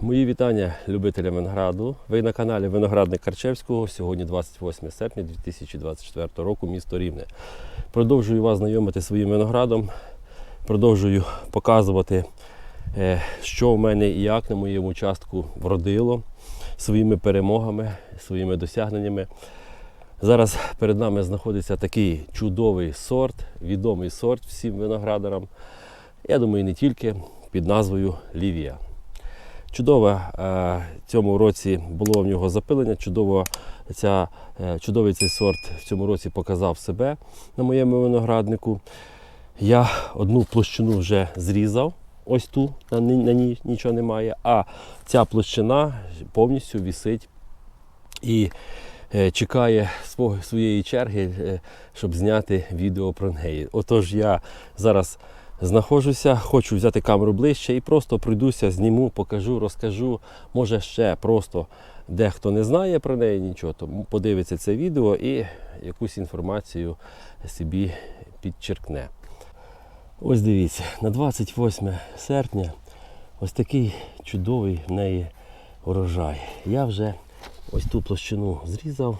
Мої вітання любителям винограду. Ви на каналі Виноградник Карчевського. Сьогодні 28 серпня 2024 року, місто Рівне. Продовжую вас знайомити своїм виноградом. Продовжую показувати, е, що в мене і як на моєму участку вродило своїми перемогами, своїми досягненнями. Зараз перед нами знаходиться такий чудовий сорт, відомий сорт всім виноградарам. Я думаю, не тільки під назвою Лівія. Чудове е, цьому році було в нього запилення. Чудово ця, е, чудовий цей сорт в цьому році показав себе на моєму винограднику. Я одну площину вже зрізав, ось ту, на, ній- нічого немає, а ця площина повністю вісить і е, чекає своєї черги, щоб зняти відео про неї. Отож, я зараз знаходжуся, хочу взяти камеру ближче і просто пройдуся, зніму, покажу, розкажу. Може ще просто дехто не знає про неї нічого, то подивиться це відео і якусь інформацію собі підчеркне. Ось дивіться, на 28 серпня ось такий чудовий в неї урожай. Я вже ось ту площину зрізав,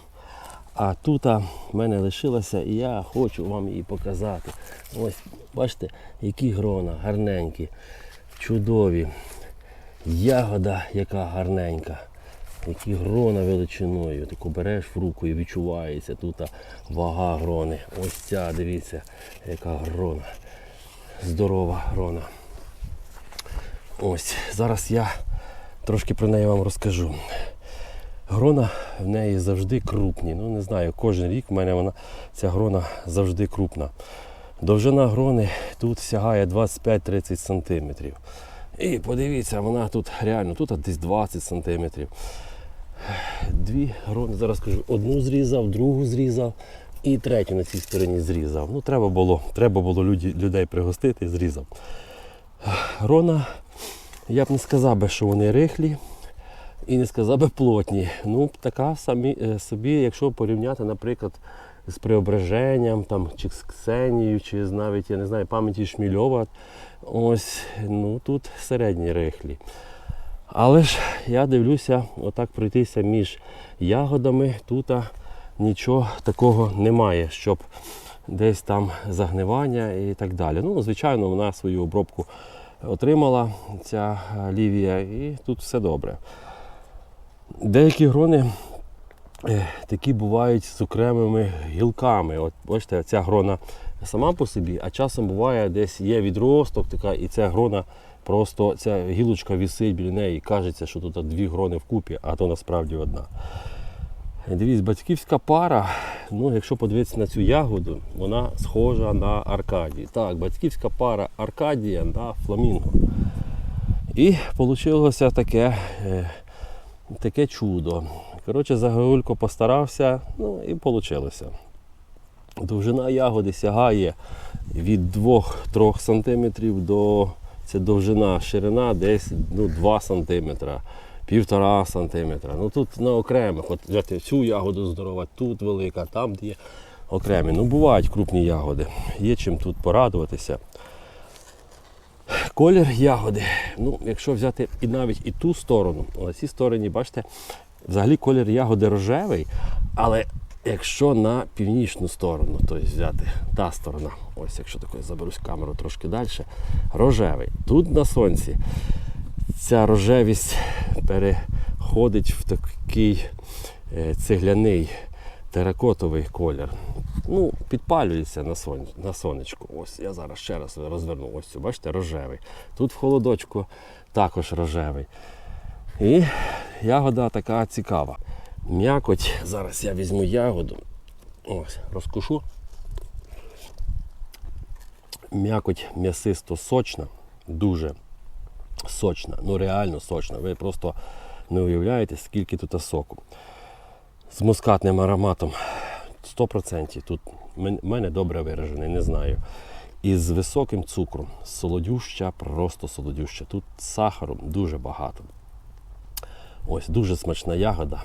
а тут в мене лишилася і я хочу вам її показати. Ось, бачите, які грона гарненькі, чудові. Ягода, яка гарненька. Які грона величиною. Таку береш в руку і відчувається тут вага грони. Ось ця, дивіться, яка грона. Здорова грона. Ось, зараз я трошки про неї вам розкажу. Грона в неї завжди крупні. Ну не знаю, кожен рік в мене вона ця грона завжди крупна. Довжина грони тут сягає 25-30 см. І подивіться, вона тут реально, тут десь 20 см. Дві грони, зараз кажу, одну зрізав, другу зрізав і третю на цій стороні зрізав. Ну, треба було, треба було люди, людей пригостити, зрізав. Грона, я б не сказав би, що вони рихлі. І не сказав би плотні. Ну, така самі, е, собі, якщо порівняти, наприклад, з Преображенням, там, чи з Ксенією, чи з навіть, я не знаю, пам'яті Шмільова, ось, ну тут середні рихлі. Але ж я дивлюся, отак пройтися між ягодами, тут нічого такого немає, щоб десь там загнивання і так далі. Ну, звичайно, вона свою обробку отримала, ця е, лівія, і тут все добре. Деякі грони е, такі бувають з окремими гілками. От бачите, ця грона сама по собі, а часом буває десь є відросток така, і ця грона просто ця гілочка висить біля неї і кажеться, що тут дві грони вкупі, а то насправді одна. Дивіться, батьківська пара, ну, якщо подивитися на цю ягоду, вона схожа на Аркадію. Так, батьківська пара Аркадія на фламінго. І вийшло таке, е, таке чудо. Коротше, Загорулько постарався, ну і вийшло. Довжина ягоди сягає від 2-3 см до це довжина, ширина десь ну, 2 см, півтора см. Ну тут на окремих, от взяти цю ягоду здорова, тут велика, там де є окремі. Ну бувають крупні ягоди. Є чим тут порадуватися. Колір ягоди. Ну, якщо взяти і навіть і ту сторону, на цій стороні, бачите, взагалі колір ягоди рожевий, але якщо на північну сторону, тобто взяти та сторона, ось якщо таке заберусь камеру трошки далі, рожевий. Тут на сонці ця рожевість переходить в такий е, цегляний теракотовий колір. Ну, підпалюється на, сон... на сонечку. Ось я зараз ще раз розверну. Ось цю, бачите, рожевий. Тут в холодочку також рожевий. І ягода така цікава. М'якоть, зараз я візьму ягоду. Ось, розкушу. М'якоть м'ясисто сочна, дуже сочна, ну реально сочна. Ви просто не уявляєте, скільки тут соку. З мускатним ароматом 100%. Тут в мене добре виражений, не знаю. І з високим цукром. Солодюща, просто солодюща. Тут сахару дуже багато. Ось дуже смачна ягода.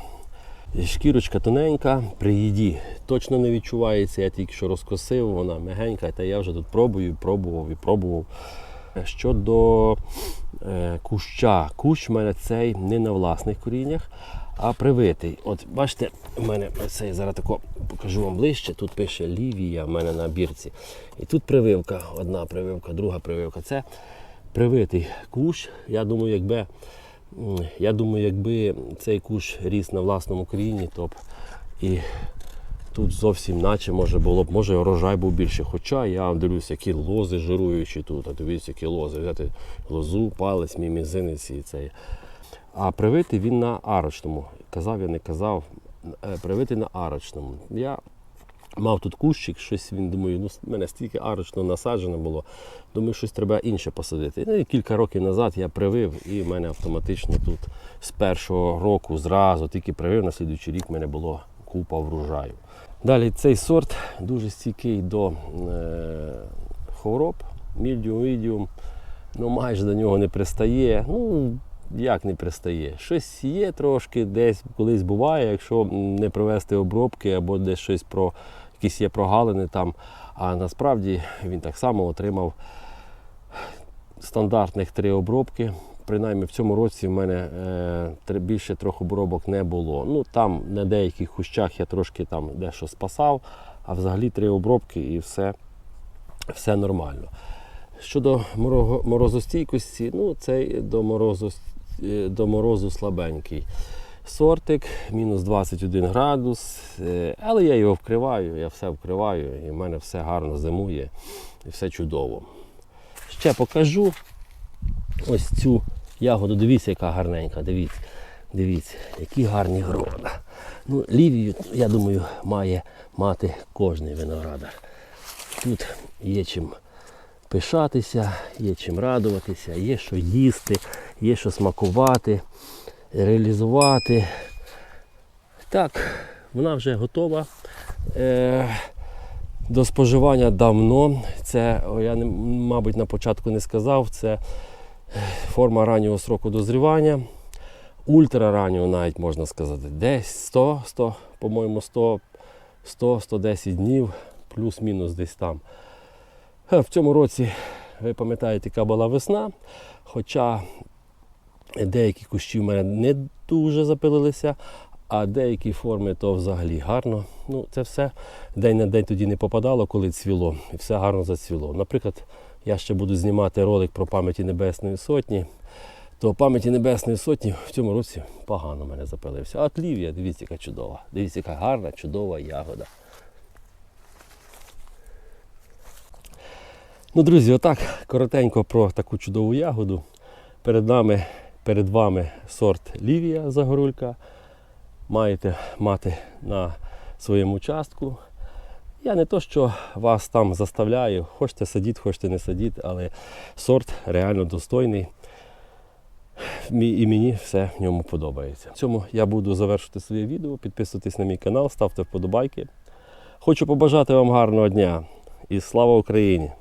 Шкірочка тоненька, при їді точно не відчувається. Я тільки що розкосив, вона м'ягенька, та я вже тут пробую, пробував і пробував. Щодо е, куща, кущ в мене цей не на власних коріннях, а привитий. От бачите, в мене цей зараз тако покажу вам ближче. Тут пише Лівія в мене на бірці. І тут прививка, одна прививка, друга прививка. Це привитий кущ. Я думаю, якби, я думаю, якби цей кущ ріс на власному корінні, то б і тут зовсім наче може було б, може урожай був більше. Хоча я дивлюся, які лози жируючі тут, а дивіться, які лози. Взяти лозу, палець, мій мізинець і цей. А привитий він на арочному. Казав я, не казав. Е, Привитий на арочному. Я мав тут кущик, щось він думаю, ну в мене стільки арочно насаджено було. Думаю, щось треба інше посадити. Ну і кілька років назад я привив, і в мене автоматично тут з першого року зразу тільки привив, на слідуючий рік в мене було купа врожаю. Далі цей сорт дуже стійкий до е, хвороб, мільдіум, відіум, ну майже до нього не пристає. Ну, як не пристає? Щось є трошки, десь колись буває, якщо не провести обробки або десь щось про якісь є прогалини там. А насправді він так само отримав стандартних три обробки. Принаймні в цьому році в мене е, більше трьох обробок не було. Ну там на деяких кущах я трошки там дещо спасав, а взагалі три обробки і все, все нормально. Щодо морозостійкості, ну цей до морозу, е, до морозу слабенький. Сортик, мінус 21 градус, е, але я його вкриваю, я все вкриваю, і в мене все гарно зимує і все чудово. Ще покажу ось цю ягоду. Дивіться, яка гарненька. Дивіться, дивіться, які гарні грода. Ну, лівію, я думаю, має мати кожний виноградар. Тут є чим пишатися, є чим радуватися, є що їсти, є що смакувати, реалізувати. Так, вона вже готова. Е, до споживання давно. Це, я, мабуть, на початку не сказав, це форма раннього сроку дозрівання. Ультрараннього навіть можна сказати. Десь 100, 100 по-моєму, 100, 100, 110 днів, плюс-мінус десь там. Е, В цьому році, ви пам'ятаєте, яка була весна, хоча деякі кущі в мене не дуже запилилися, а деякі форми то взагалі гарно. Ну, це все день на день тоді не попадало, коли цвіло, і все гарно зацвіло. Наприклад, я ще буду знімати ролик про пам'яті Небесної Сотні. То пам'яті Небесної Сотні в цьому році погано мене запилився. А от лівія, дивіться, яка чудова. Дивіться, яка гарна, чудова ягода. Ну, друзі, отак коротенько про таку чудову ягоду. Перед нами, перед вами сорт Лівія Загорулька. Маєте мати на своєму участку. Я не то, що вас там заставляю, хочете садіть, хочете не садіть, але сорт реально достойний. І мені все в ньому подобається. В цьому я буду завершити своє відео. Підписуйтесь на мій канал, ставте вподобайки. Хочу побажати вам гарного дня і слава Україні!